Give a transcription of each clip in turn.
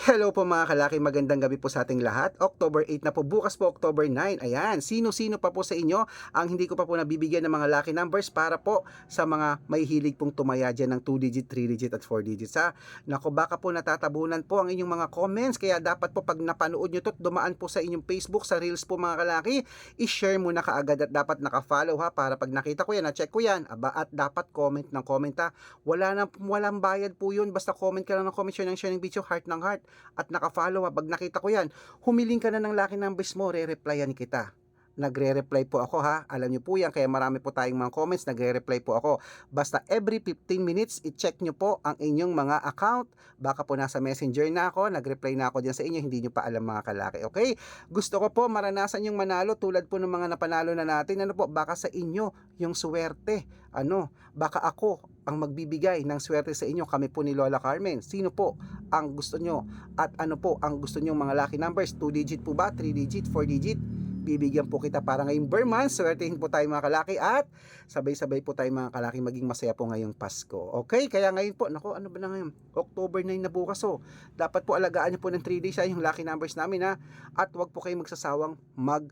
Hello po mga kalaki, magandang gabi po sa ating lahat. October 8 na po, bukas po October 9. Ayan, sino-sino pa po sa inyo ang hindi ko pa po nabibigyan ng mga lucky numbers para po sa mga may hilig pong tumaya dyan ng 2 digit, 3 digit at 4 digits ha. Nako, baka po natatabunan po ang inyong mga comments kaya dapat po pag napanood nyo to, dumaan po sa inyong Facebook, sa Reels po mga kalaki, i-share mo na kaagad at dapat naka-follow ha para pag nakita ko yan, na-check ko yan, aba, at dapat comment ng comment ha. Wala na, walang bayad po yun, basta comment ka lang ng comment, share ng share ng video, heart ng heart at naka-follow ha. Pag nakita ko yan, humiling ka na ng lucky numbers mo, re-replyan kita. Nagre-reply po ako ha. Alam niyo po yan, kaya marami po tayong mga comments, nagre-reply po ako. Basta every 15 minutes, i-check niyo po ang inyong mga account. Baka po nasa messenger na ako, nag-reply na ako diyan sa inyo, hindi niyo pa alam mga kalaki. Okay? Gusto ko po maranasan yung manalo tulad po ng mga napanalo na natin. Ano po, baka sa inyo yung swerte. Ano, baka ako ang magbibigay ng swerte sa inyo. Kami po ni Lola Carmen. Sino po ang gusto nyo? At ano po ang gusto nyo mga lucky numbers? 2 digit po ba? 3 digit? 4 digit? bibigyan po kita para ngayong Burman. Swertehin po tayo mga kalaki at sabay-sabay po tayo mga kalaki maging masaya po ngayong Pasko. Okay? Kaya ngayon po, nako ano ba na ngayon? October 9 na bukas oh. Dapat po alagaan niyo po ng 3 days ha, yung lucky numbers namin ha. At wag po kayong magsasawang mag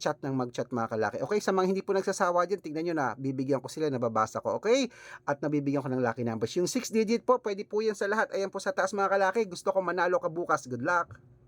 chat ng mag-chat mga kalaki. Okay, sa mga hindi po nagsasawa dyan, tignan nyo na, bibigyan ko sila, nababasa ko, okay? At nabibigyan ko ng lucky numbers. Yung 6 digit po, pwede po yan sa lahat. Ayan po sa taas mga kalaki, gusto ko manalo ka bukas. Good luck!